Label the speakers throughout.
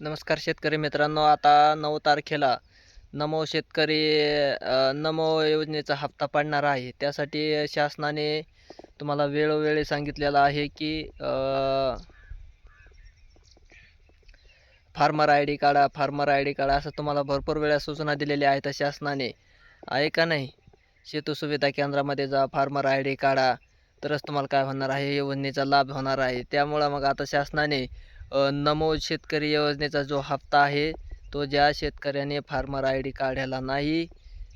Speaker 1: नमस्कार शेतकरी मित्रांनो आता नऊ तारखेला नमो शेतकरी नमो योजनेचा हप्ता पडणार आहे. त्यासाठी शासनाने तुम्हाला वेळोवेळी सांगितलेलं आहे की फार्मर आय डी काढा फार्मर आय डी काढा असं तुम्हाला भरपूर वेळा सूचना दिलेल्या आहेत शासनाने आहे का नाही? शेतू सुविधा केंद्रामध्ये जा फार्मर आय डी काढा तरच तुम्हाला काय होणार आहे? योजनेचा लाभ होणार आहे. त्यामुळं मग आता शासनाने नमो शेतकरी योजनेचा जो हप्ता आहे तो ज्या शेतकऱ्याने फार्मर आय डी काढायला नाही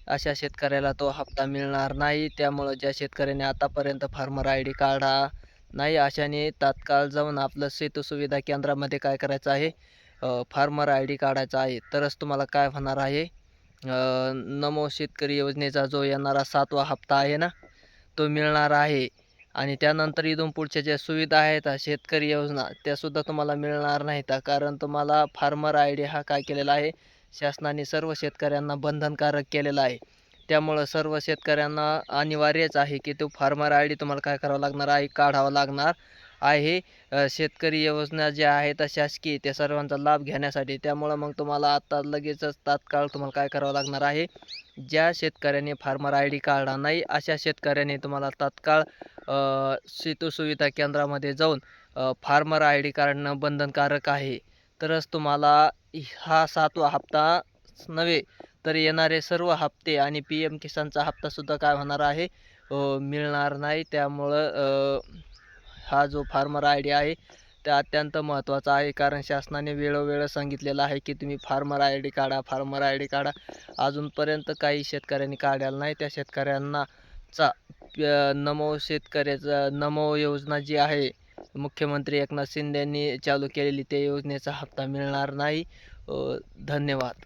Speaker 1: अशा शेतकऱ्याला तो हप्ता मिळणार नाही. त्यामुळं ज्या शेतकऱ्याने आतापर्यंत फार्मर आय डी काढा नाही अशाने तात्काळ जाऊन आपलं सेतू सुविधा केंद्रामध्ये काय करायचं आहे फार्मर आय डी काढायचा आहे. तरच तुम्हाला काय होणार आहे? नमो शेतकरी योजनेचा जो येणारा सातवा हप्ता आहे ना तो मिळणार आहे. आणि त्यानंतर इथून पुढच्या ज्या सुविधा आहेत शेतकरी योजना त्यासुद्धा तुम्हाला मिळणार नाहीत. कारण तुम्हाला फार्मर आय डी हा काय केलेला आहे? शासनाने सर्व शेतकऱ्यांना बंधनकारक केलेला आहे. त्यामुळं सर्व शेतकऱ्यांना अनिवार्यच आहे की तो फार्मर आय डी तुम्हाला काय करावं लागणार? आहे काढावं लागणार. आहे. शेतकरी योजना ज्या आहेत शासकीय त्या सर्वांचा लाभ घेण्यासाठी. त्यामुळं मग तुम्हाला आत्ता लगेचच तात्काळ तुम्हाला काय करावं लागणार आहे? ज्या शेतकऱ्याने फार्मर आय डी काढला नाही अशा शेतकऱ्याने तुम्हाला तात्काळ सेतू सुविधा केंद्रामध्ये जाऊन फार्मर आय डी काढणं बंधनकारक आहे. तरच तुम्हाला हा सातवा हप्ता नव्हे तर येणारे सर्व हप्ते आणि पी एम किसानचा हप्तासुद्धा काय होणार आहे? मिळणार नाही. त्यामुळं हा जो फार्मर आय डी आहे ते अत्यंत महत्त्वाचा आहे. कारण शासनाने वेळोवेळ सांगितलेलं आहे की तुम्ही फार्मर आय डी काढा फार्मर आय डी काढा. अजूनपर्यंत काही शेतकऱ्यांनी काढायला नाही. त्या शेतकऱ्यांना चा नमो शेतकऱ्याचा नमो योजना जी आहे मुख्यमंत्री एकनाथ शिंदेंनी चालू केलेली त्या योजनेचा हप्ता मिळणार नाही. धन्यवाद.